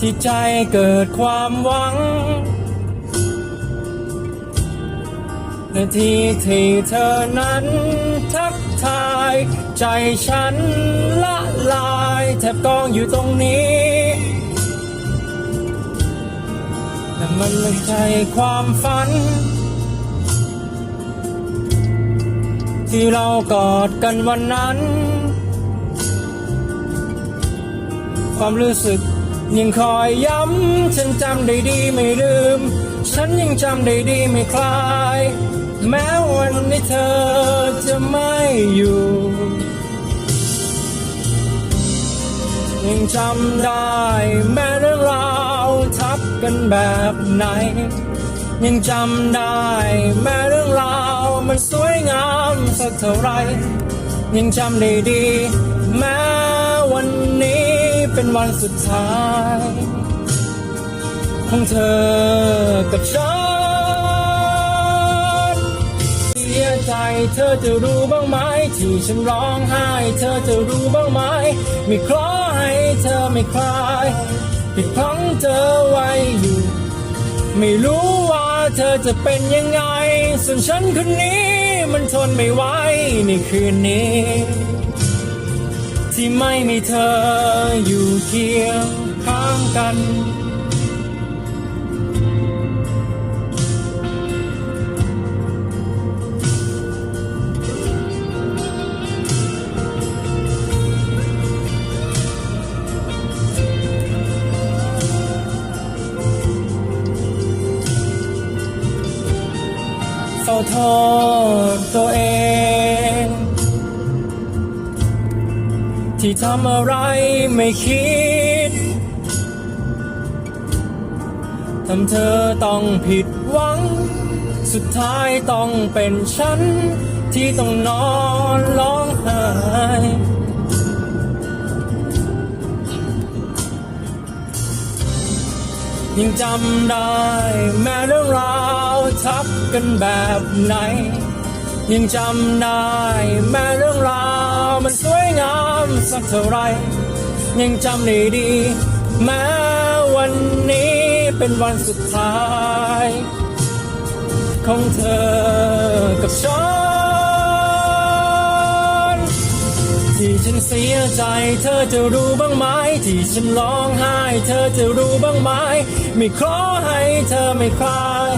ที่ใจเกิดความหวังนาทีที่เธอนั้นทักทาย ใจฉันละลายแทบกองอยู่ตรงนี้แต่มันไม่ใช่ความฝัน ที่เรากอดกันวันนั้น ความรู้สึก ยังคอยย้ำ ฉันจำได้ดีไม่ลืม ฉันยังจำได้ดีไม่คลาย แม้วันนี้เธอจะไม่อยู่ ยังจำได้แม้เรื่องราวทับกันแบบไหน ยังจำได้แม้เรื่องราวมันสวยงามสักเท่าไหรยังจำได้ดี แม้วันนี้ เป็นวันสุดท้าย ของเธอกับฉันเสียใจเธอจะรู้บ้างไหมที่ฉันร้องไห้ เธอจะรู้บ้างไหมไม่ขอให้เธอไม่คลายผิดพังเธอไว้อยู่ ไม่รู้ว่าเธอจะเป็นยังไง ส่วนฉันคนนี้มันทนไม่ไหวในคืนนี้ ที่ไม่มีเธออยู่เคียงข้างกัน เฝ้าโทษตัวเอง ที่ทำอะไรไม่คิด ทำเธอต้องผิดหวัง สุดท้ายต้องเป็นฉัน ที่ต้องนอนร้องไห้ยังจำได้แม้เรื่องราวทับกันแบบไหน ยังจำได้แม้เรื่องราวมันสวยงามสักเท่าไร ยังจำได้ดี แม้วันนี้เป็นวันสุดท้าย ของเธอกับฉันที่ฉันเสียใจเธอจะรู้บ้างไหม ที่ฉันร้องไห้เธอจะรู้บ้างไหม ไม่ขอให้เธอไม่คลาย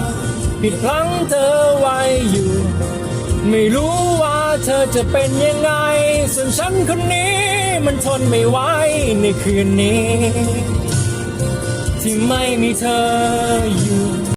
ผิดพลั้งเธอไว้อยู่ ไม่รู้ว่าเธอจะเป็นยังไง ส่วนฉันคนนี้มันทนไม่ไหวในคืนนี้ ที่ไม่มีเธออยู่